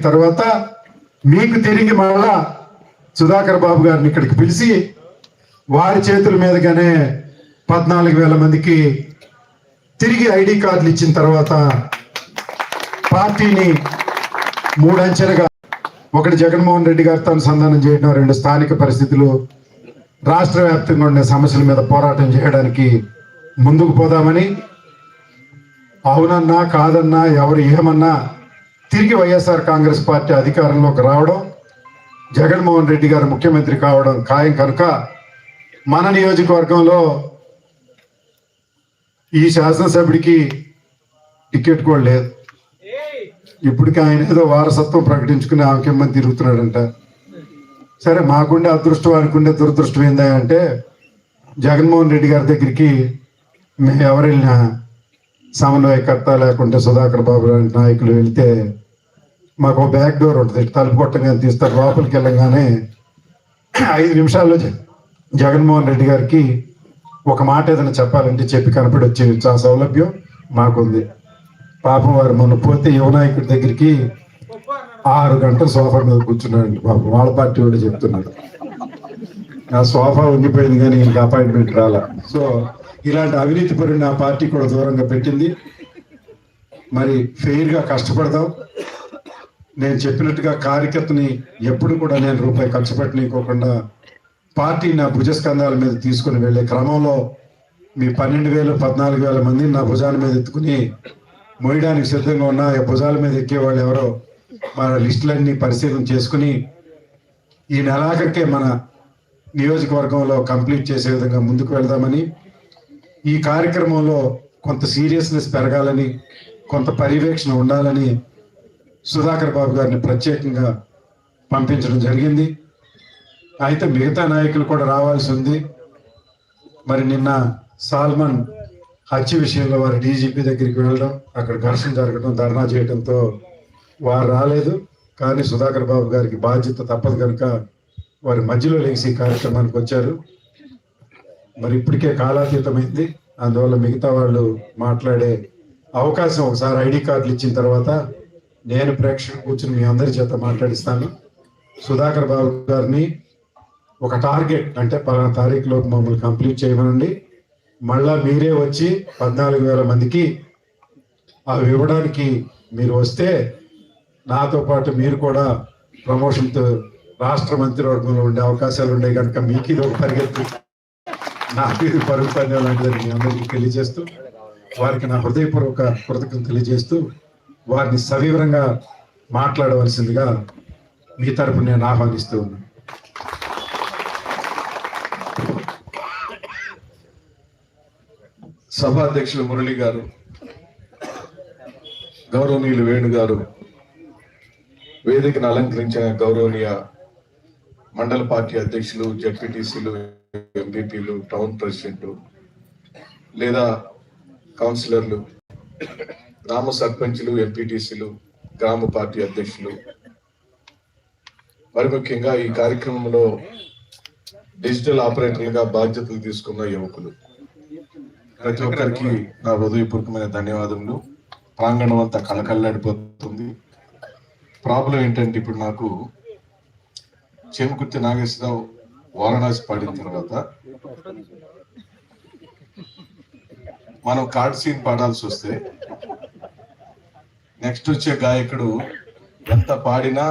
తర్వాత మీకు తిరిగి మళ్ళా సుధాకర్ బాబు గారిని ఇక్కడికి పిలిచి వారి చేతుల మీదుగానే పద్నాలుగు వేల మందికి తిరిగి ఐడి కార్డులు ఇచ్చిన తర్వాత పార్టీని మూడంచెలుగా ఒకటి జగన్మోహన్ రెడ్డి గారితో అనుసంధానం చేయడం రెండు స్థానిక పరిస్థితులు రాష్ట్ర వ్యాప్తంగా ఉండే సమస్యల మీద పోరాటం చేయడానికి ముందుకు పోదామని. అవునన్నా కాదన్నా ఎవరు ఏమన్నా తిరిగి వైఎస్ఆర్ కాంగ్రెస్ పార్టీ అధికారంలోకి రావడం జగన్మోహన్ రెడ్డి గారు ముఖ్యమంత్రి కావడం ఖాయం కనుక మన నియోజకవర్గంలో ఈ శాసనసభ్యుడికి టికెట్ కూడా లేదు. ఇప్పటికి ఆయన ఏదో వారసత్వం ప్రకటించుకుని ఆ తిరుగుతున్నాడంట. సరే మాకుండే అదృష్టం అనుకుండే దురదృష్టం ఏందా అంటే జగన్మోహన్ రెడ్డి గారి దగ్గరికి మేము ఎవరు వెళ్ళినా సమన్వయకర్త లేకుంటే సుధాకర్ బాబు లాంటి నాయకులు వెళ్తే మాకు బ్యాక్ డోర్ ఉంటుంది. తలుపు కొట్టగానే తీస్తారు. లోపలికి వెళ్ళగానే ఐదు నిమిషాల్లో జగన్మోహన్ రెడ్డి గారికి ఒక మాట ఏదైనా చెప్పాలంటే చెప్పి కనపడి వచ్చే ఆ సౌలభ్యం మాకుంది. పాపం వారు మొన్న పోతే యువనాయకుడి దగ్గరికి ఆరు గంటలు సోఫా మీద కూర్చున్నాడు పాపం. వాళ్ళ పార్టీ కూడా చెప్తున్నాడు ఆ సోఫా ఉండిపోయింది కానీ ఇంకా అపాయింట్మెంట్ రాలా. సో ఇలాంటి అవినీతి పరుని ఆ పార్టీ కూడా దూరంగా పెట్టింది. మరి ఫెయిర్గా కష్టపడదాం నేను చెప్పినట్టుగా కార్యకర్తని ఎప్పుడు కూడా నేను రూపాయి ఖర్చు పెట్టనికోకుండా పార్టీ నా భుజస్కంధాల మీద తీసుకుని వెళ్ళే క్రమంలో మీ పన్నెండు వేలు పద్నాలుగు వేల మందిని నా భుజాల మీద ఎత్తుకుని మోయడానికి సిద్ధంగా ఉన్న ఆ భుజాల మీద ఎక్కేవాళ్ళు ఎవరో మన లిస్టులన్నీ పరిశీలన చేసుకుని ఈ నెలాఖరికే మన నియోజకవర్గంలో కంప్లీట్ చేసే విధంగా ముందుకు వెళ్దామని ఈ కార్యక్రమంలో కొంత సీరియస్నెస్ పెరగాలని కొంత పర్యవేక్షణ ఉండాలని సుధాకర్ బాబు గారిని ప్రత్యేకంగా పంపించడం జరిగింది. అయితే మిగతా నాయకులు కూడా రావాల్సి ఉంది. మరి నిన్న సాల్మన్ హత్య విషయంలో వారి డీజీపీ దగ్గరికి వెళ్ళడం అక్కడ ఘర్షణ జరగడం ధర్నా చేయడంతో వారు రాలేదు. కానీ సుధాకర్ బాబు గారికి బాధ్యత తప్పదు కనుక వారి మధ్యలో లేచి కార్యక్రమానికి వచ్చారు. మరి ఇప్పటికే కాలాతీతమైంది. అందువల్ల మిగతా వాళ్ళు మాట్లాడే అవకాశం ఒకసారి ఐడి కార్డులు ఇచ్చిన తర్వాత నేను ప్రేక్షకులు కూర్చుని మీ అందరి చేత మాట్లాడిస్తాను. సుధాకర్ బాబు గారిని ఒక టార్గెట్ అంటే పలానా తారీఖులోపు మమ్మల్ని కంప్లీట్ చేయమనండి. మళ్ళా మీరే వచ్చి పద్నాలుగు వేల మందికి అవి ఇవ్వడానికి మీరు వస్తే నాతో పాటు మీరు కూడా ప్రమోషన్తో రాష్ట్ర మంత్రివర్గంలో ఉండే అవకాశాలు ఉండే కనుక మీకు ఇది ఒక పరిగెత్తు. నాకు ఇది పరుగు పందెం లాంటిదని మీ అందరికీ తెలియజేస్తూ వారికి నా హృదయపూర్వక కృతజ్ఞతలు తెలియజేస్తూ వారిని సవివరంగా మాట్లాడవలసిందిగా మీ తరపు నేను ఆహ్వానిస్తూ ఉన్నాను. సభాధ్యక్షులు మురళి గారు గౌరవనీయులు వేణు గారు వేదికను అలంకరించిన గౌరవనీయ మండల పార్టీ అధ్యక్షులు జడ్పీటీసీలు ఎంపీపీలు టౌన్ ప్రెసిడెంట్ లేదా కౌన్సిలర్లు గ్రామ సర్పంచులు ఎంపీటీసీలు గ్రామ పార్టీ అధ్యక్షులు. మరి ముఖ్యంగా ఈ కార్యక్రమంలో డిజిటల్ ఆపరేటర్లుగా బాధ్యతలు తీసుకున్న యువకులు. ప్రతి ఒక్కరికి నా హృదయపూర్వకమైన ధన్యవాదములు. ప్రాంగణం అంతా కలకల్లాడిపోతుంది ప్రాబ్లం ఏంటంటే ఇప్పుడు నాకు చేమకుర్తి నాగేశ్వరరావు వారణాసి పాడిన తర్వాత మనం కార్డ్ సీన్ పాడాల్సి వస్తే నెక్స్ట్ వచ్చే గాయకుడు ఎంత పాడినా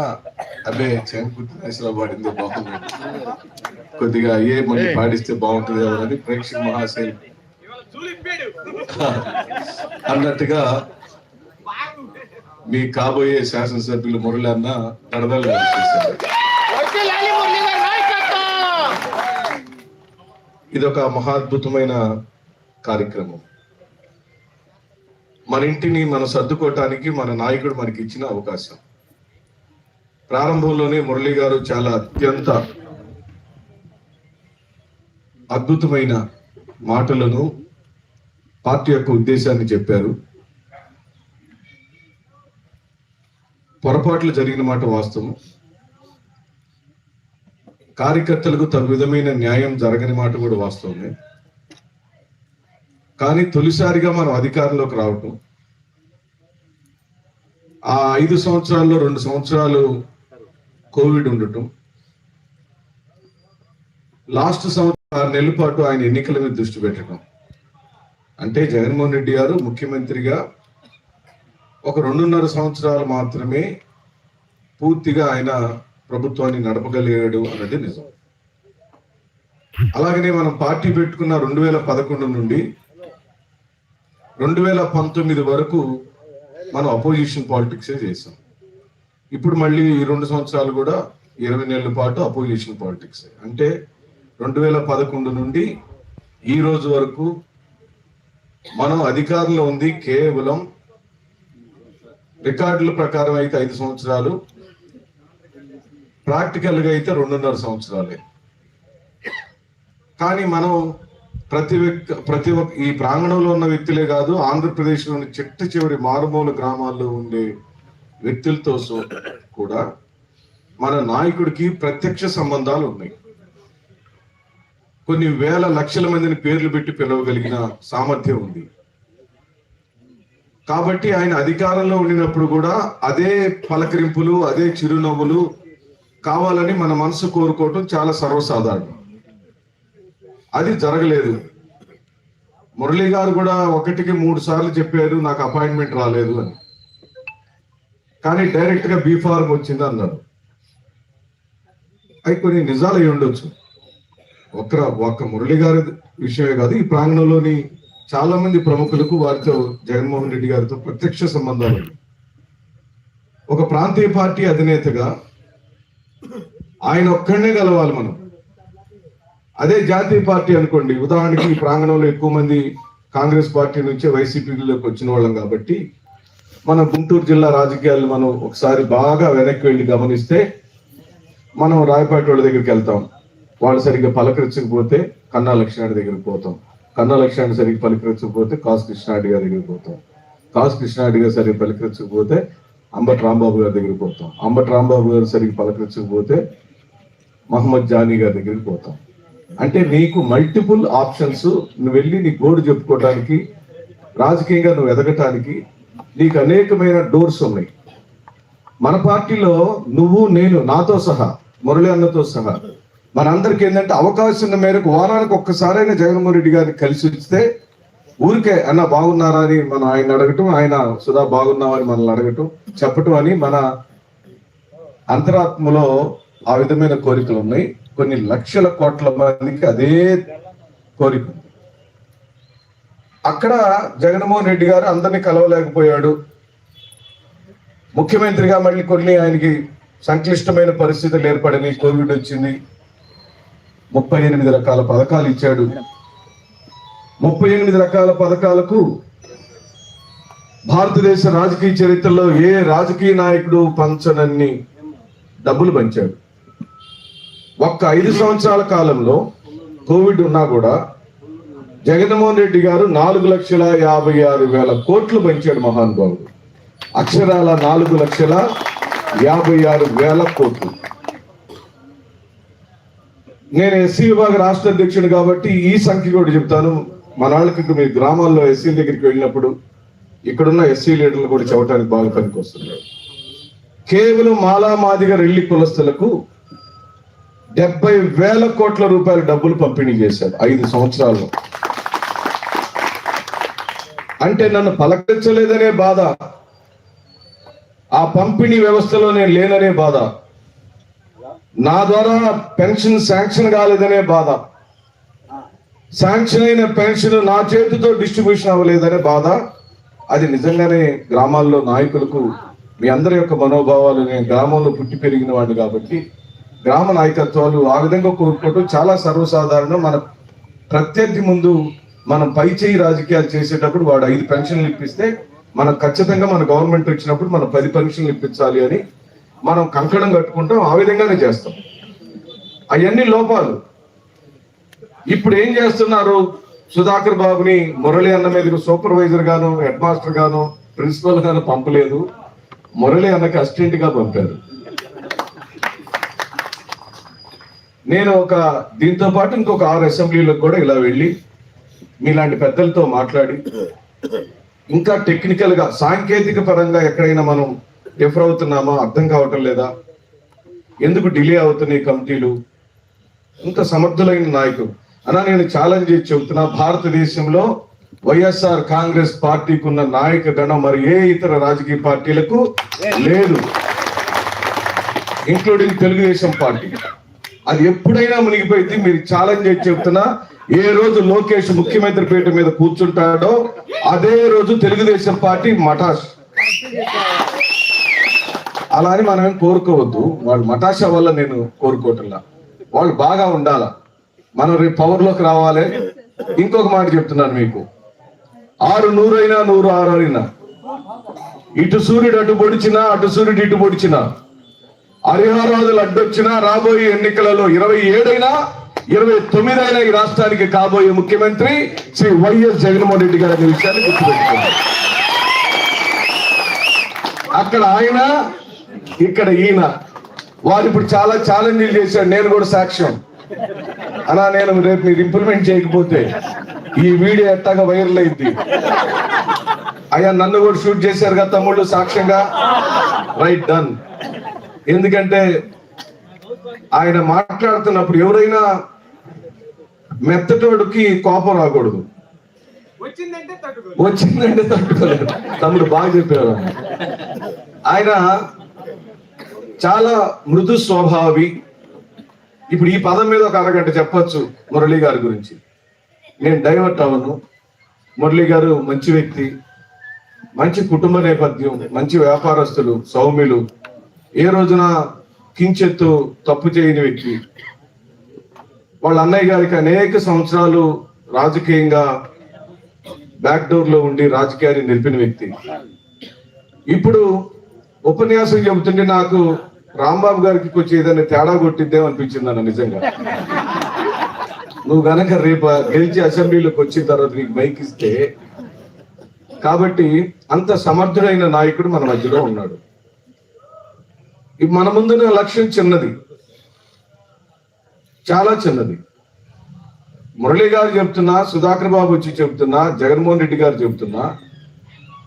చేమకుర్తి నాగేశ్వరరావు పాడింది బాగుంది. కొద్దిగా అయ్యే మళ్ళీ పాడిస్తే బాగుంటుంది అని ప్రేక్షక మహాశైలి అన్నట్టుగా మీ కాబోయే శాసనసభ్యులు మురళి అన్న దడదలు చేశారు. వర్ధిల్లాలి మురళీధర్ నాయకత్వం! ఇది ఒక మహాద్భుతమైన కార్యక్రమం. మన ఇంటిని మనం సర్దుకోవటానికి మన నాయకుడు మనకి ఇచ్చిన అవకాశం. ప్రారంభంలోనే మురళి గారు చాలా అత్యంత అద్భుతమైన మాటలను పార్టీ యొక్క ఉద్దేశాన్ని చెప్పారు. పొరపాట్లు జరిగిన మాట వాస్తవం. కార్యకర్తలకు తన విధమైన న్యాయం జరగని మాట కూడా వాస్తవమే. కానీ తొలిసారిగా మనం అధికారంలోకి రావటం. ఆ ఐదు సంవత్సరాల్లో రెండు సంవత్సరాలు కోవిడ్ ఉండటం. లాస్ట్ సంవత్సరం ఆరు నెలల పాటు ఆయన ఎన్నికల మీద దృష్టి పెట్టడం. అంటే జగన్మోహన్ రెడ్డి గారు ముఖ్యమంత్రిగా ఒక రెండున్నర సంవత్సరాలు మాత్రమే పూర్తిగా ఆయన ప్రభుత్వాన్ని నడపగలిగాడు అన్నది నిజం. అలాగనే మనం పార్టీ పెట్టుకున్న రెండు వేల పదకొండు నుండి రెండు వేల పంతొమ్మిది వరకు మనం అపోజిషన్ పాలిటిక్సే చేసాం. ఇప్పుడు మళ్ళీ ఈ రెండు సంవత్సరాలు కూడా ఇరవై నెలల పాటు అపోజిషన్ పాలిటిక్స్ అంటే రెండు వేల పదకొండు నుండి ఈ రోజు వరకు మనం అధికారంలో ఉంది కేవలం రికార్డుల ప్రకారం అయితే ఐదు సంవత్సరాలు ప్రాక్టికల్గా అయితే రెండున్నర సంవత్సరాలే. కానీ మనం ప్రతి వ్యక్తి ప్రతి ఒక్క ఈ ప్రాంగణంలో ఉన్న వ్యక్తులే కాదు ఆంధ్రప్రదేశ్లోని చిట్ట చివరి మారుమూల గ్రామాల్లో ఉండే వ్యక్తులతో కూడా మన నాయకుడికి ప్రత్యక్ష సంబంధాలు ఉన్నాయి. కొన్ని వేల లక్షల మందిని పేర్లు పెట్టి పిలవగలిగిన సామర్థ్యం ఉంది. కాబట్టి ఆయన అధికారంలో ఉండినప్పుడు కూడా అదే పలకరింపులు అదే చిరునవ్వులు కావాలని మన మనసు కోరుకోవటం చాలా సర్వసాధారణం. అది జరగలేదు. మురళి గారు కూడా ఒకటికి మూడు సార్లు చెప్పారు నాకు అపాయింట్మెంట్ రాలేదు అని. కానీ డైరెక్ట్గా బీ ఫార్మ్ వచ్చింది అన్నారు. అవి కొన్ని నిజాలు అయి ఉండొచ్చు. ఒక్క ఒక్క మురళి గారి విషయమే కాదు ఈ ప్రాంగణంలోని చాలా మంది ప్రముఖులకు వారితో జగన్మోహన్ రెడ్డి గారితో ప్రత్యక్ష సంబంధాలు ఒక ప్రాంతీయ పార్టీ అధినేతగా ఆయన ఒక్కడనే కలవాలి మనం. అదే జాతీయ పార్టీ అనుకోండి. ఉదాహరణకి ఈ ప్రాంగణంలో ఎక్కువ మంది కాంగ్రెస్ పార్టీ నుంచే వైసీపీలోకి వచ్చిన వాళ్ళం కాబట్టి మన గుంటూరు జిల్లా రాజకీయాలు మనం ఒకసారి బాగా వెనక్కి వెళ్ళి గమనిస్తే మనం రాయపాటి వాళ్ళ దగ్గరికి వెళ్తాం. వాళ్ళు సరిగ్గా పలకరించకపోతే కన్నా లక్ష్మణ్ దగ్గరికి పోతాం. కన్నా లక్ష్మణ్ సరిగ్గా పలకరించకపోతే కాసు కృష్ణారెడ్డి గారి దగ్గరికి పోతాం. కాసు కృష్ణారెడ్డి గారు సరిగ్గా పలకరించకపోతే అంబటి రాంబాబు గారి దగ్గరికి పోతాం. అంబటి రాంబాబు గారు సరిగ్గా పలకరించకపోతే మహమ్మద్ జానీ గారి దగ్గరికి పోతాం. అంటే నీకు మల్టిపుల్ ఆప్షన్స్ నువ్వు వెళ్ళి నీ గోడు చెప్పుకోవడానికి రాజకీయంగా నువ్వు ఎదగటానికి నీకు అనేకమైన డోర్స్ ఉన్నాయి. మన పార్టీలో నువ్వు నేను నాతో సహా మురళి అన్నతో సహా మనందరికి ఏంటంటే అవకాశం ఉన్న మేరకు వారానికి ఒక్కసారైనా జగన్మోహన్ రెడ్డి గారిని కలిసి వస్తే ఊరికే అన్న బాగున్నారా అని మనం ఆయన అడగటం ఆయన సుధా బాగున్నామని మనల్ని అడగటం చెప్పటం అని మన అంతరాత్మలో ఆ విధమైన కోరికలు ఉన్నాయి. కొన్ని లక్షల కోట్ల మందికి అదే కోరిక. అక్కడ జగన్మోహన్ రెడ్డి గారు అందరినీ కలవలేకపోయాడు. ముఖ్యమంత్రిగా మళ్ళీ కొన్ని ఆయనకి సంక్లిష్టమైన పరిస్థితులు ఏర్పడినాయి. కోవిడ్ వచ్చింది. ముప్పై ఎనిమిది రకాల పథకాలు ఇచ్చాడు. ముప్పై ఎనిమిది రకాల పథకాలకు భారతదేశ రాజకీయ చరిత్రలో ఏ రాజకీయ నాయకుడు పంచనన్ని డబ్బులు పంచాడు. ఒక్క ఐదు సంవత్సరాల కాలంలో కోవిడ్ ఉన్నా కూడా జగన్మోహన్ రెడ్డి గారు నాలుగు లక్షల యాభై ఆరు వేల కోట్లు పంచాడు మహానుభావుడు అక్షరాల నాలుగు లక్షల యాభై ఆరు వేల కోట్లు. నేను ఎస్సీ విభాగ రాష్ట్ర అధ్యక్షుడు కాబట్టి ఈ సంఖ్య కూడా చెప్తాను. మన వాళ్ళకి మీ గ్రామాల్లో ఎస్సీ దగ్గరికి వెళ్ళినప్పుడు ఇక్కడున్న ఎస్సీ లీడర్లు కూడా చెప్పడానికి బాగా పనికొస్తున్నారు. కేవలం మాలా మాదిగ రెల్లి కులస్తులకు డెబ్బై వేల కోట్ల రూపాయల డబ్బులు పంపిణీ చేశాడు ఐదు సంవత్సరాల్లో. అంటే నన్ను పలకరించలేదనే బాధ. ఆ పంపిణీ వ్యవస్థలో నేను లేననే బాధ. నా ద్వారా పెన్షన్ శాంక్షన్ కాలేదనే బాధ. శాంక్షన్ అయిన పెన్షన్ నా చేతితో డిస్ట్రిబ్యూషన్ అవ్వలేదనే బాధ. అది నిజంగానే గ్రామాల్లో నాయకులకు మీ అందరి యొక్క మనోభావాలు నేను గ్రామంలో పుట్టి పెరిగిన వాడిని కాబట్టి గ్రామ నాయకత్వాలు ఆ విధంగా కోరుకోవటం చాలా సర్వసాధారణం. మన ప్రత్యర్థి ముందు మనం పై చేయి రాజకీయాలు చేసేటప్పుడు వాడు ఐదు పెన్షన్లు ఇప్పిస్తే మనం ఖచ్చితంగా మన గవర్నమెంట్ వచ్చినప్పుడు మనం పది పెన్షన్లు ఇప్పించాలి అని మనం కంకణం కట్టుకుంటాం. ఆ విధంగానే చేస్తాం. అవన్నీ లోపాలు. ఇప్పుడు ఏం చేస్తున్నారు? సుధాకర్ బాబుని మురళి అన్న మీద సూపర్వైజర్ గాను హెడ్ మాస్టర్ గాను ప్రిన్సిపల్ గాను పంపలేదు. మురళి అన్నకి అసిస్టెంట్గా పంపారు. నేను ఒక దీంతో పాటు ఇంకొక ఆరు అసెంబ్లీలకు కూడా ఇలా వెళ్ళి మీలాంటి పెద్దలతో మాట్లాడి ఇంకా టెక్నికల్గా సాంకేతిక పరంగా ఎక్కడైనా మనం డిఫర్ అవుతున్నామా అర్థం కావటం లేదా ఎందుకు డిలే అవుతున్నాయి కమిటీలు ఇంత సమర్థులైన నాయకుడు అలా నేను ఛాలెంజ్ చేసి చెబుతున్నా భారతదేశంలో వైఎస్ఆర్ కాంగ్రెస్ పార్టీకి ఉన్న నాయక గణం మరి ఏ ఇతర రాజకీయ పార్టీలకు లేదు ఇంక్లూడింగ్ తెలుగుదేశం పార్టీ. అది ఎప్పుడైనా మునిగిపోయింది. మీరు ఛాలెంజ్ చేసి చెప్తున్నా ఏ రోజు లోకేష్ ముఖ్యమంత్రి పీఠ మీద కూర్చుంటాడో అదే రోజు తెలుగుదేశం పార్టీ మటాష్. అలా అని మనం కోరుకోవద్దు. వాళ్ళు మటాష వల్ల నేను కోరుకోవట్లా. వాళ్ళు బాగా ఉండాల? మనం రేపు పవర్లోకి రావాలి. ఇంకొక మాట చెప్తున్నాను మీకు. ఆరు నూరైనా నూరు ఆరు అయినా ఇటు సూర్యుడు అటు పొడిచినా అటు సూర్యుడు ఇటు పొడిచినా. హరిహరాదులు అడ్డొచ్చినా రాబోయే ఎన్నికలలో ఇరవై ఏడైనా ఇరవై తొమ్మిది అయినా ఈ రాష్ట్రానికి కాబోయే ముఖ్యమంత్రి శ్రీ వైఎస్ జగన్మోహన్ రెడ్డి గారి విషయాన్ని గుర్తుపెట్టుకున్నారు అక్కడ ఆయన ఇక్కడ ఈయన. వారు ఇప్పుడు చాలా ఛాలెంజ్లు చేశాడు నేను కూడా సాక్ష్యం. అలా నేను రేపు మీరు ఇంప్లిమెంట్ చేయకపోతే ఈ వీడియో ఎట్టాగా వైరల్ అయింది? అయ్యా నన్ను కూడా షూట్ చేశారు కదా తమ్ముళ్ళు సాక్ష్యంగా? రైట్ డన్ ఎందుకంటే ఆయన మాట్లాడుతున్నప్పుడు ఎవరైనా మెత్తటోడికి కోపం రాకూడదు. వచ్చిందంటే తట్టుకో వచ్చిందంటే తట్టుకోలేదు. తమ్ముడు బాగా చెప్పారు ఆయన చాలా మృదు స్వభావి. ఇప్పుడు ఈ పదం మీద ఒక అరగంట చెప్పొచ్చు మురళి గారి గురించి. నేను డైవర్ట్ అవ్వను. మురళి గారు మంచి వ్యక్తి మంచి కుటుంబ నేపథ్యం మంచి వ్యాపారస్తులు సౌమ్యులు. ఏ రోజున కించెత్తు తప్పు చేయని వ్యక్తి? వాళ్ళ అన్నయ్య గారికి అనేక సంవత్సరాలు రాజకీయంగా బ్యాక్డోర్లో ఉండి రాజకీయాన్ని నిలిపిన వ్యక్తి. ఇప్పుడు ఉపన్యాసం చెబుతుంటే నాకు రాంబాబు గారికి వచ్చి ఏదైనా తేడా కొట్టిద్దేమో అనిపించింది అన్న నిజంగా. నువ్వు గనక రేపు గెలిచి అసెంబ్లీలోకి వచ్చిన తర్వాత నీకు మైక్ ఇస్తే కాబట్టి అంత సమర్థుడైన నాయకుడు మన మధ్యలో ఉన్నాడు. మన ముందున్న లక్ష్యం చిన్నది. చాలా చిన్నది. మురళి గారు చెప్తున్నా సుధాకర్ బాబు వచ్చి చెప్తున్నా జగన్మోహన్ రెడ్డి గారు చెప్తున్నా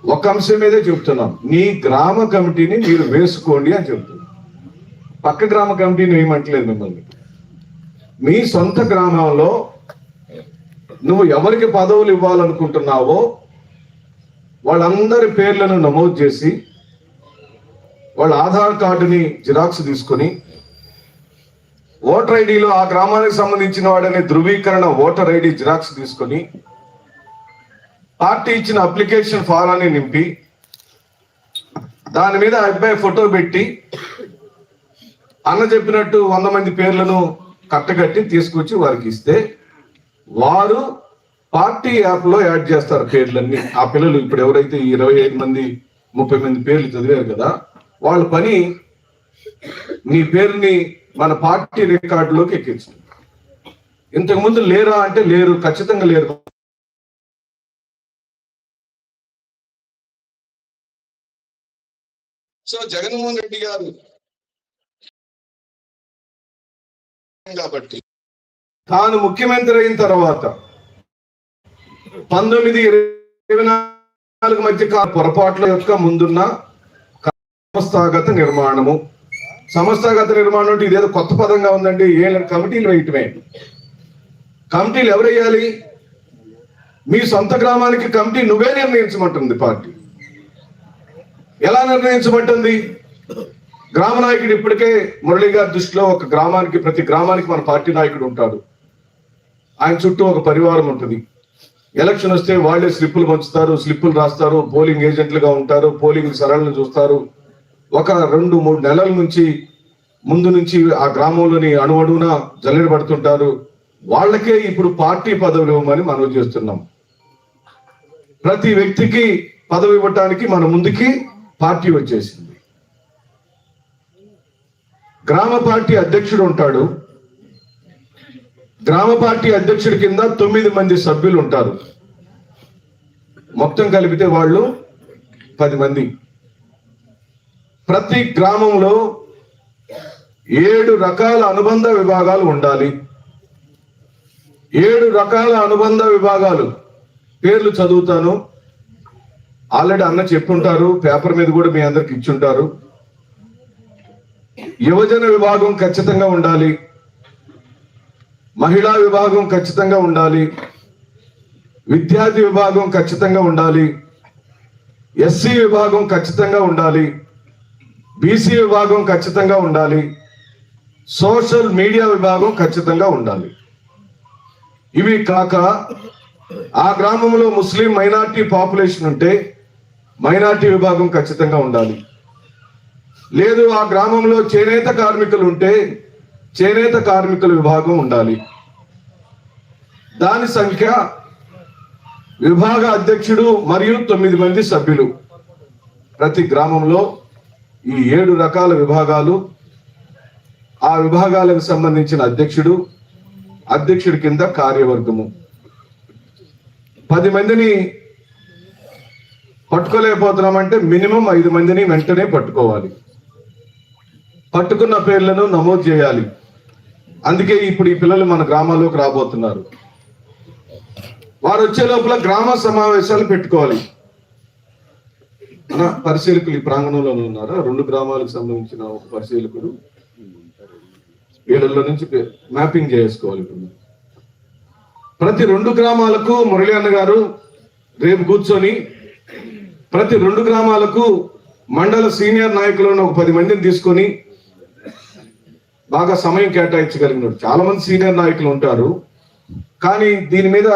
ఒక అంశం మీదే చెప్తున్నాం. మీ గ్రామ కమిటీని మీరు వేసుకోండి అని చెప్తున్నా. పక్క గ్రామ కమిటీని వేయమంటలేదు మిమ్మల్ని. మీ సొంత గ్రామంలో నువ్వు ఎవరికి పదవులు ఇవ్వాలనుకుంటున్నావో వాళ్ళందరి పేర్లను నమోదు చేసి వాళ్ళ ఆధార్ కార్డుని జిరాక్స్ తీసుకొని ఓటర్ ఐడిలో ఆ గ్రామానికి సంబంధించిన వాడనే ధృవీకరణ ఓటర్ ఐడి జిరాక్స్ తీసుకొని పార్టీ ఇచ్చిన అప్లికేషన్ ఫారాన్ని నింపి దాని మీద ఆ అబ్బాయి ఫోటో పెట్టి అన్న చెప్పినట్టు వంద మంది పేర్లను కట్టగట్టి తీసుకొచ్చి వారికి ఇస్తే వారు పార్టీ యాప్లో యాడ్ చేస్తారు పేర్లన్నీ. ఆ పిల్లలు ఇప్పుడు ఎవరైతే ఇరవై ఐదు మంది ముప్పై మంది పేర్లు చదివారు కదా వాళ్ళ పని నీ పేరుని మన పార్టీ రికార్డులోకి ఇంతకు ముందు లేరా అంటే లేరు ఖచ్చితంగా లేరు. సో జగన్మోహన్ రెడ్డి గారు కాబట్టి తాను ముఖ్యమంత్రి అయిన తర్వాత పంతొమ్మిది ఇరవై నాలుగు మధ్య కాల పొరపాట్ల యొక్క ముందున్న సంస్థాగత నిర్మాణము. సంస్థాగత నిర్మాణం అంటే ఇదేదో కొత్త పదంగా ఉందండి. ఏ కమిటీలు వేయటమే. కమిటీలు ఎవరు వేయాలి మీ సొంత గ్రామానికి కమిటీ నువ్వే నిర్ణయించమంటుంది పార్టీ. ఎలా నిర్ణయించమంటుంది? గ్రామ నాయకుడు ఇప్పటికే మురళి గారి దృష్టిలో ఒక గ్రామానికి ప్రతి గ్రామానికి మన పార్టీ నాయకుడు ఉంటాడు. ఆయన చుట్టూ ఒక పరివారం ఉంటుంది. ఎలక్షన్ వస్తే వాళ్ళే స్లిప్పులు పంచుతారు స్లిప్పులు రాస్తారు పోలింగ్ ఏజెంట్లుగా ఉంటారు పోలింగ్ సరళను చూస్తారు. ఒక రెండు మూడు నెలల నుంచి ముందు నుంచి ఆ గ్రామంలోని అణువడున జల్లెడ పడుతుంటారు వాళ్ళకే ఇప్పుడు పార్టీ పదవులు ఇవ్వమని మనం చేస్తున్నాం. ప్రతి వ్యక్తికి పదవి ఇవ్వటానికి మన ముందుకి పార్టీ వచ్చేసింది. గ్రామ పార్టీ అధ్యక్షుడు ఉంటాడు. గ్రామ పార్టీ అధ్యక్షుడి కింద తొమ్మిది మంది సభ్యులు ఉంటారు. మొత్తం కలిపితే వాళ్ళు పది మంది. ప్రతి గ్రామంలో ఏడు రకాల అనుబంధ విభాగాలు ఉండాలి. ఏడు రకాల అనుబంధ విభాగాలు. పేర్లు చదువుతాను. ఆల్రెడీ అన్న చెప్పుంటారు. పేపర్ మీద కూడా మీ అందరికి ఇచ్చుంటారు. యువజన విభాగం ఖచ్చితంగా ఉండాలి. మహిళా విభాగం ఖచ్చితంగా ఉండాలి. విద్యార్థి విభాగం ఖచ్చితంగా ఉండాలి. ఎస్సీ విభాగం ఖచ్చితంగా ఉండాలి. బీసీ విభాగం ఖచ్చితంగా ఉండాలి. సోషల్ మీడియా విభాగం ఖచ్చితంగా ఉండాలి. ఇవి కాక ఆ గ్రామంలో ముస్లిం మైనార్టీ పాపులేషన్ ఉంటే మైనార్టీ విభాగం ఖచ్చితంగా ఉండాలి. లేదు ఆ గ్రామంలో చేనేత కార్మికులు ఉంటే చేనేత కార్మికుల విభాగం ఉండాలి. దాని సంఖ్య విభాగ అధ్యక్షుడు మరియు తొమ్మిది మంది సభ్యులు ప్రతి గ్రామంలో ఈ ఏడు రకాల విభాగాలు ఆ విభాగాలకు సంబంధించిన అధ్యక్షుడు అధ్యక్షుడి కింద కార్యవర్గము. పది మందిని పట్టుకోలేకపోతున్నామంటే మినిమం ఐదు మందిని వెంటనే పట్టుకోవాలి. పట్టుకున్న పేర్లను నమోదు చేయాలి. అందుకే ఇప్పుడు ఈ పిల్లలు మన గ్రామాల్లోకి రాబోతున్నారు. వారు వచ్చే లోపల గ్రామ సమావేశాలు పెట్టుకోవాలి. పరిశీలకులు ఈ ప్రాంగణంలో ఉన్నారా? రెండు గ్రామాలకు సంబంధించిన ఒక పరిశీలకుడు. వీళ్ళల్లో నుంచి మ్యాపింగ్ చేసుకోవాలి ఇప్పుడు. ప్రతి రెండు గ్రామాలకు మురళి అన్న గారు రేపు కూర్చొని ప్రతి రెండు గ్రామాలకు మండల సీనియర్ నాయకులను ఒక పది మందిని తీసుకొని బాగా సమయం కేటాయించగలిగినాడు. చాలా మంది సీనియర్ నాయకులు ఉంటారు. కానీ దీని మీద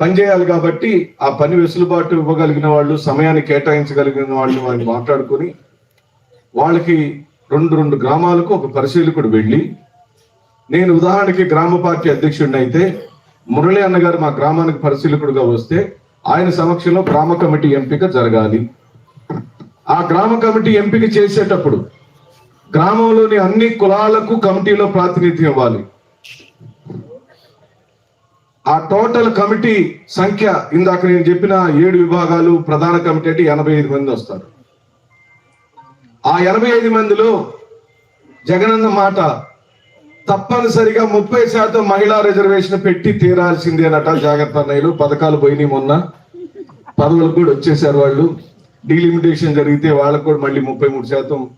పనిచేయాలి కాబట్టి ఆ పని వెసులుబాటు ఇవ్వగలిగిన వాళ్ళు సమయాన్ని కేటాయించగలిగిన వాళ్ళు వారిని మాట్లాడుకొని వాళ్ళకి రెండు రెండు గ్రామాలకు ఒక పరిశీలకుడు వెళ్ళి నేను ఉదాహరణకి గ్రామ పార్టీ అధ్యక్షుడిని అయితే మురళి అన్న గారు మా గ్రామానికి పరిశీలకుడుగా వస్తే ఆయన సమక్షంలో గ్రామ కమిటీ ఎంపిక జరగాలి. ఆ గ్రామ కమిటీ ఎంపిక చేసేటప్పుడు గ్రామంలోని అన్ని కులాలకు కమిటీలో ప్రాతినిధ్యం ఇవ్వాలి. ఆ టోటల్ కమిటీ సంఖ్య ఇందాక నేను చెప్పిన ఏడు విభాగాలు ప్రధాన కమిటీ అంటే ఎనభై ఐదు మంది వస్తారు. ఆ ఎనభై ఐదు మందిలో జగనన్న మాట తప్పనిసరిగా ముప్పై శాతం మహిళా రిజర్వేషన్ పెట్టి తీరాల్సిందేనట జాగ్రత్త అన్నయ్యలు. పథకాలు పోయినాయి మొన్న. పదవులకు కూడా వచ్చేసారు వాళ్ళు. డీలిమిటేషన్ జరిగితే వాళ్ళకు కూడా మళ్ళీ ముప్పై మూడు శాతం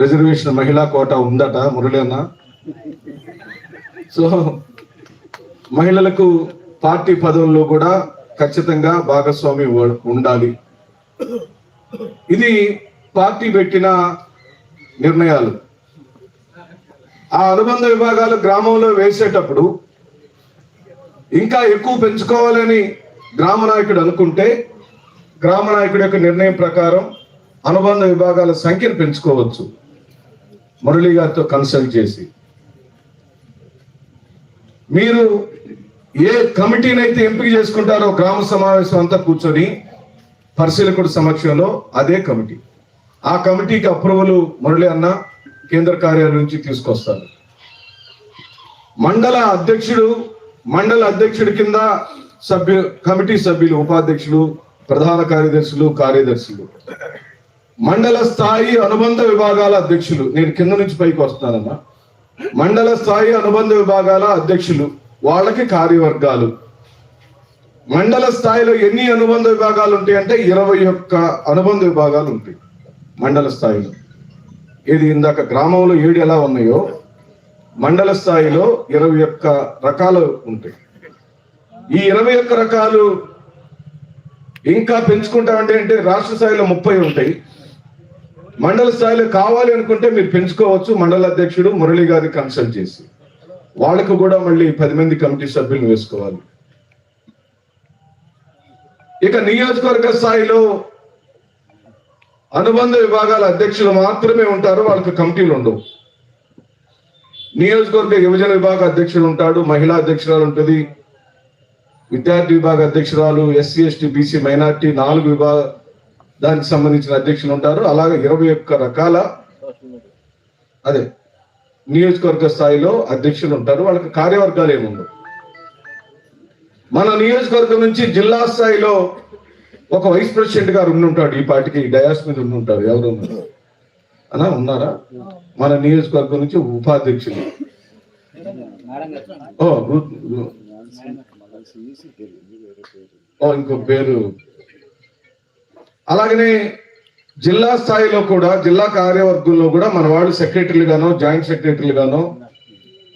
రిజర్వేషన్ మహిళా కోటా ఉందట మురళి అన్న. సో మహిళలకు పార్టీ పదవుల్లో కూడా ఖచ్చితంగా భాగస్వామి ఉండాలి. ఇది పార్టీ పెట్టిన నిర్ణయాలు. ఆ అనుబంధ విభాగాలు గ్రామంలో వేసేటప్పుడు ఇంకా ఎక్కువ పెంచుకోవాలని గ్రామ నాయకుడు అనుకుంటే గ్రామ నాయకుడి యొక్క నిర్ణయం ప్రకారం అనుబంధ విభాగాల సంఖ్యను పెంచుకోవచ్చు. మురళి గారితో కన్సల్ట్ చేసి. మీరు ఏ కమిటీని అయితే ఎంపిక చేసుకుంటారో గ్రామ సమావేశం అంతా కూర్చొని పరిశీలకుడు సమక్షంలో అదే కమిటీ. ఆ కమిటీకి అప్రూవల్ మురళి అన్న కేంద్ర కార్యాలయం నుంచి తీసుకొస్తారు. మండల అధ్యక్షుడు మండల అధ్యక్షుడి కింద సభ్యు కమిటీ సభ్యులు ఉపాధ్యక్షులు ప్రధాన కార్యదర్శులు కార్యదర్శులు. మండల స్థాయి అనుబంధ విభాగాల అధ్యక్షులు. నేను కింద నుంచి పైకి వస్తానన్నా మండల స్థాయి అనుబంధ విభాగాల అధ్యక్షులు. వాళ్ళకి కార్యవర్గాలు. మండల స్థాయిలో ఎన్ని అనుబంధ విభాగాలు ఉంటాయి అంటే ఇరవై ఒక్క అనుబంధ విభాగాలు ఉంటాయి మండల స్థాయిలో. ఇది ఇందాక గ్రామంలో ఏడు ఎలా ఉన్నాయో మండల స్థాయిలో ఇరవై ఒక్క రకాలు ఉంటాయి. ఈ ఇరవై ఒక్క రకాలు ఇంకా పెంచుకుంటామంటే అంటే రాష్ట్ర స్థాయిలో ముప్పై ఉంటాయి. మండల స్థాయిలో కావాలి అనుకుంటే మీరు పెంచుకోవచ్చు. మండల అధ్యక్షుడు మురళి గారిని కన్సల్ట్ చేసి. వాళ్ళకు కూడా మళ్ళీ పది మంది కమిటీ సభ్యులను వేసుకోవాలి. ఇక నియోజకవర్గ స్థాయిలో అనుబంధ విభాగాల అధ్యక్షులు మాత్రమే ఉంటారు వాళ్ళకి కమిటీలు ఉండవు. నియోజకవర్గ యువజన విభాగ అధ్యక్షుడు ఉంటాడు మహిళా అధ్యక్షురాలు ఉంటుంది విద్యార్థి విభాగ అధ్యక్షురాలు ఎస్సీ ఎస్టీ బీసీ మైనార్టీ నాలుగు విభాగ దానికి సంబంధించిన అధ్యక్షులు ఉంటారు. అలాగే ఇరవై ఒక్క రకాల అదే. నియోజకవర్గ స్థాయిలో అధ్యక్షులు ఉంటారు వాళ్ళకి కార్యవర్గాలు ఏముండవు. మన నియోజకవర్గం నుంచి జిల్లా స్థాయిలో ఒక వైస్ ప్రెసిడెంట్ గారు ఉండుంటాడు ఈ పార్టీకి డయాస్ మీద ఉండుంటారు ఎవరు ఉన్నారు? అనా ఉన్నారా? మన నియోజకవర్గం నుంచి ఉపాధ్యక్షులు. ఓ ఓ ఇంకో పేరు. అలాగనే జిల్లా స్థాయిలో కూడా జిల్లా కార్యవర్గంలో కూడా మన వాళ్ళు సెక్రటరీలుగానో జాయింట్ సెక్రటరీలుగానో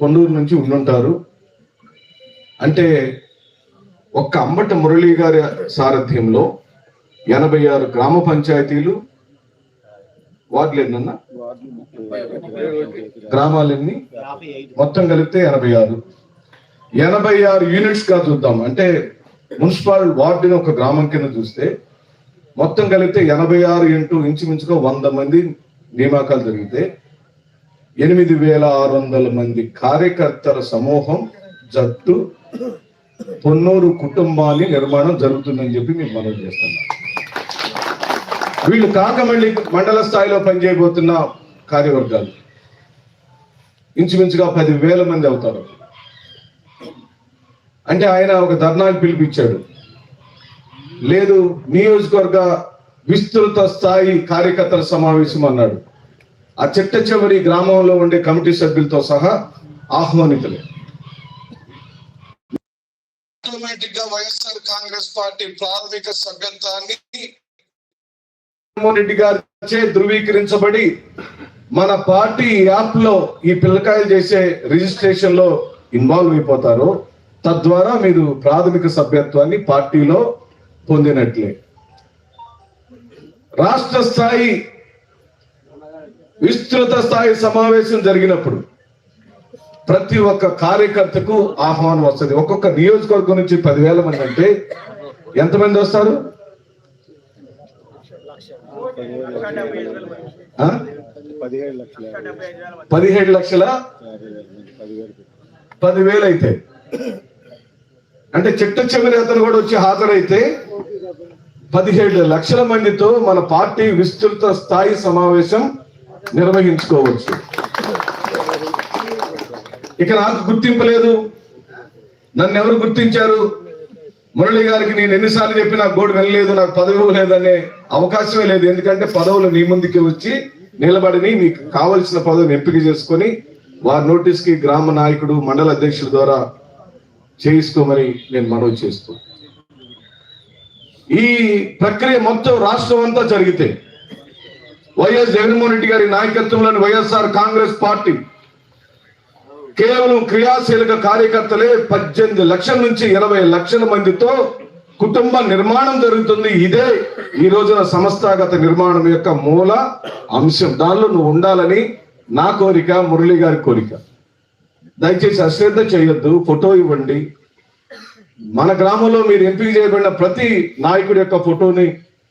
పొన్నూరు నుంచి ఉండుంటారు. అంటే ఒక్క అంబట మురళీ గారి సారథ్యంలో ఎనభై ఆరు గ్రామ పంచాయతీలు వార్డులు ఎన్నన్నా? గ్రామాలన్నీ మొత్తం కలిపితే ఎనభై ఆరు. ఎనభై ఆరు యూనిట్స్గా చూద్దాం. అంటే మున్సిపల్ వార్డుని ఒక గ్రామం కింద చూస్తే మొత్తం కలిపితే ఎనభై ఆరు ఇంటూ ఇంచుమించుగా వంద మంది నియామకాలు జరిగితే ఎనిమిది వేల ఆరు వందల మంది కార్యకర్తల సమూహం జట్టు పొన్నూరు కుటుంబాన్ని నిర్మాణం జరుగుతుందని చెప్పి మీకు మనం చేస్తున్నాం. వీళ్ళు కాకమండి మండల స్థాయిలో పనిచేయబోతున్న కార్యవర్గాలు ఇంచుమించుగా పది వేల మంది అవుతారు. అంటే ఆయన ఒక ధర్నాకి పిలిపించాడు. లేదు నియోజకవర్గ విస్తృత స్థాయి కార్యకర్తల సమావేశం అన్నాడు. ఆ చిట్ట చివరి గ్రామంలో ఉండే కమిటీ సభ్యులతో సహా ఆహ్వానితులే. ఆటోమేటిక్గా వైఎస్ఆర్ కాంగ్రెస్ పార్టీ ప్రాథమిక సభ్యత్వాన్ని జగన్మోహన్ రెడ్డి గారిచే ధృవీకరించబడి మన పార్టీ యాప్లో ఈ పిల్లకాయలు చేసే రిజిస్ట్రేషన్లో ఇన్వాల్వ్ అయిపోతారు తద్వారా మీరు ప్రాథమిక సభ్యత్వాన్ని పార్టీలో పొందినట్లే. రాష్ట్ర స్థాయి విస్తృత స్థాయి సమావేశం జరిగినప్పుడు ప్రతి ఒక్క కార్యకర్తకు ఆహ్వానం వస్తుంది. ఒక్కొక్క నియోజకవర్గం నుంచి పదివేల మంది అంటే ఎంతమంది వస్తారు? పదిహేడు లక్షల? పదివేలు అయితే. అంటే చిట్ట చివరి అతను కూడా వచ్చి హాజరైతే పదిహేడు లక్షల మందితో మన పార్టీ విస్తృత స్థాయి సమావేశం నిర్వహించుకోవచ్చు. ఇక నాకు గుర్తింపు లేదు. నన్ను ఎవరు గుర్తించారు? మురళి గారికి నేను ఎన్నిసార్లు చెప్పి నాకు గోడు వెళ్ళలేదు నాకు పదవి లేదనే అవకాశమే లేదు. ఎందుకంటే పదవులు నీ ముందుకి వచ్చి నిలబడిని మీకు కావలసిన పదవిని ఎంపిక చేసుకొని వారి నోటీస్కి గ్రామ నాయకుడు మండల అధ్యక్షుల ద్వారా చేయించుకోమని నేను మనవి చేస్తున్నాను ఈ ప్రక్రియ మొత్తం రాష్ట్రం అంతా జరిగితే వైఎస్ జగన్మోహన్ రెడ్డి గారి నాయకత్వంలోని వైఎస్ఆర్ కాంగ్రెస్ పార్టీ కేవలం క్రియాశీలక కార్యకర్తలే పద్దెనిమిది లక్షల నుంచి ఇరవై లక్షల మందితో కుటుంబ నిర్మాణం జరుగుతుంది. ఇదే ఈ రోజున సంస్థాగత నిర్మాణం యొక్క మూల అంశం. దానిలో నువ్వు ఉండాలని నా కోరిక మురళి గారి కోరిక. దయచేసి అశ్రద్ధ చేయొద్దు. ఫోటో ఇవ్వండి. మన గ్రామంలో మీరు ఎంపిక చేయబడిన ప్రతి నాయకుడి యొక్క ఫోటోని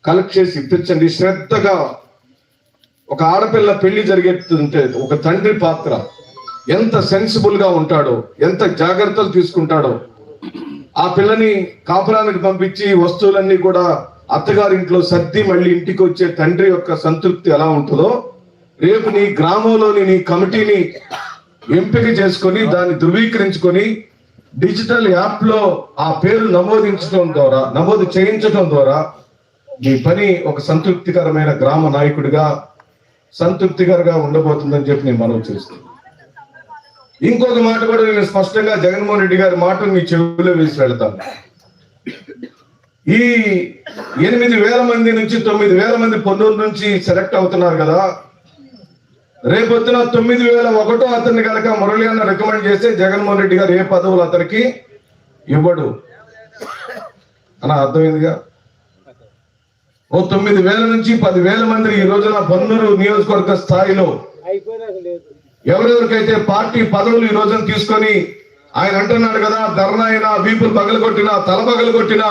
కలెక్ట్ చేసి ఇప్పించండి. శ్రద్ధగా ఒక ఆడపిల్ల పెళ్ళి జరిగేస్తుంటే ఒక తండ్రి పాత్ర ఎంత సెన్సిబుల్గా ఉంటాడో ఎంత జాగ్రత్తలు తీసుకుంటాడో ఆ పిల్లని కాపురానికి పంపించి వస్తువులన్నీ కూడా అత్తగారింట్లో సర్ది మళ్ళీ ఇంటికి వచ్చే తండ్రి యొక్క సంతృప్తి ఎలా ఉంటుందో రేపు నీ గ్రామంలోని నీ కమిటీని ఎంపిక చేసుకొని దాన్ని ధృవీకరించుకొని డిజిటల్ యాప్లో ఆ పేరు నమోదించడం ద్వారా నమోదు చేయించడం ద్వారా మీ పని ఒక సంతృప్తికరమైన గ్రామ నాయకుడిగా సంతృప్తికరంగా ఉండబోతుందని చెప్పి నేను మనవి చేస్తున్నాను. ఇంకొక మాట కూడా నేను స్పష్టంగా జగన్మోహన్ రెడ్డి గారి మాట మీ చెవిలో వేసి వెళ్తాను. ఈ ఎనిమిది వేల మంది నుంచి తొమ్మిది వేల మంది పొందూరు నుంచి సెలెక్ట్ అవుతున్నారు కదా రేపొద్దున తొమ్మిది వేల ఒకటో అతన్ని కనుక మురళి అన్న రికమెండ్ చేస్తే జగన్మోహన్ రెడ్డి గారు ఏ పదవులు అతనికి ఇవ్వడు. అని అర్థమైందిగా? ఓ తొమ్మిది వేల నుంచి పది వేల మంది ఈ రోజున పొన్నూరు నియోజకవర్గ స్థాయిలో ఎవరెవరికైతే పార్టీ పదవులు ఈ రోజున తీసుకొని ఆయన అంటున్నాడు కదా ధర్నా అయినా వీపులు పగలగొట్టినా తల పగలగొట్టినా